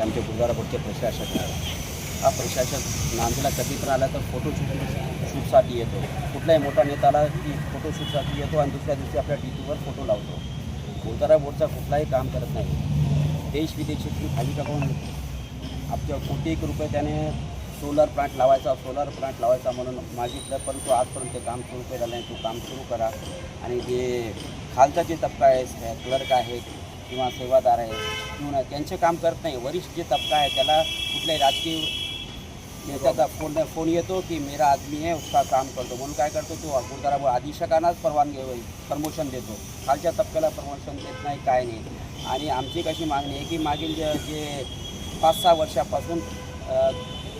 आमचे गुरुद्वारापूरचे प्रशासक हा प्रशासक नांदेला कधी पण आला तर फोटोशूट शूटसाठी येतो. कुठलाही मोठा नेता आला की फोटोशूटसाठी येतो आणि दुसऱ्या दिवशी आपल्या टी व्हीवर फोटो लावतो. गुरुद्वारा बोर्डचा कुठलाही काम करत नाही. देश विदेशातली खाली टाकून आमच्या कोटी एक रुपये त्याने सोलर प्लांट लावायचा सोलर प्लांट लावायचा म्हणून मागितलं परंतु आजपर्यंत ते काम सुरू केलं नाही. तो काम सुरू करा. आणि जे खालचा जे तबका आहे क्लर्क आहे किंवा सेवादार आहे किंवा त्यांचे काम करत नाही वरिष्ठ जे तबका आहे त्याला कुठल्याही राजकीय नेत्याचा फोन फोन येतो की मेरा आदमी आहे उसका काम करतो. म्हणून काय करतो तो? गुरुद्वारा अधीक्षकांनाच परवानगी होईल प्रमोशन देतो. खालच्या तबक्याला प्रमोशन देत नाही काय नाही. आणि आमची कशी मागणी आहे की मागील जे पाच सहा वर्षापासून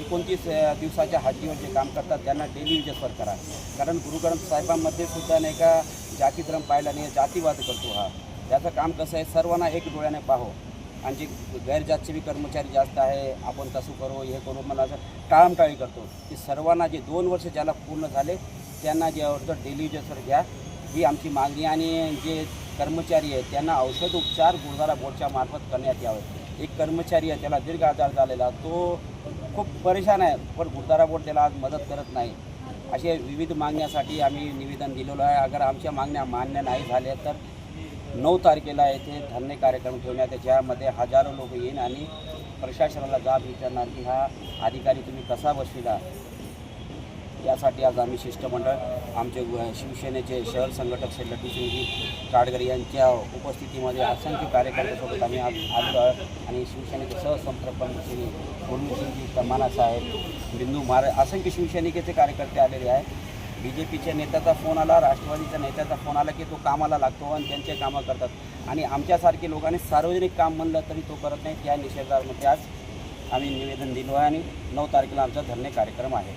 एकोणतीस दिवसाच्या हाजीवर जे काम करतात त्यांना डेली विजेसवर करा. कारण गुरुग्रंथ साहेबांमध्ये सुद्धा नाही का जातीधर्म पाहिला नाही जातीवाद करतो हा. त्याचं काम कसं आहे सर्वांना एक डोळ्याने पाहो. आणि जे गैरजातचे बी कर्मचारी जास्त आहे आपण तसं करू हे करू मला असं टाळमटाळी करतो. की सर्वांना जे दोन वर्ष ज्याला पूर्ण झाले त्यांना जे आवडतं डेलिव्हर घ्या ही आमची मागणी. आणि जे कर्मचारी आहेत त्यांना औषध उपचार गुरुद्वारा बोर्डच्या मार्फत करण्यात यावे. एक कर्मचारी आहे त्याला दीर्घ आजार झालेला तो खूप परेशान आहे पण गुरुद्वारा बोर्ड त्याला आज मदत करत नाही. असे विविध मागण्यासाठी आम्ही निवेदन दिलेलं आहे. अगर आमच्या मागण्या मान्य नाही झाल्या तर नऊ तारखेला येथे धरणे कार्यक्रम ठेवण्यात ज्यामध्ये हजारो लोक येईन आणि प्रशासनाला जाब विचारणार की हा अधिकारी तुम्ही कसा बसविला? यासाठी आज आम्ही शिष्टमंडळ आमचे शिवसेनेचे शहर संघटक श्री लट्टूसिंगजी काडगर यांच्या उपस्थितीमध्ये असंख्य कार्यकर्त्यासोबत आम्ही आज आलो आहोत आणि शिवसेनेचे सहसंपर्क श्री गुरुसिंगजी तमाना साहेब बिंदू महाराज असंख्य शिवसैनिकेचे कार्यकर्ते आलेले आहे बी जे पीच्या नेत्याचा फोन आला राष्ट्रवादीच्या नेत्याचा फोन आला की तो कामाला लागतो आणि त्यांचे कामं करतात. आणि आमच्यासारखे लोकांनी सार्वजनिक काम म्हणलं तरी तो करत नाही त्या निषेधामध्ये आज आम्ही निवेदन दिलो आहे आणि नऊ तारखेला आमचा धरणे कार्यक्रम आहे.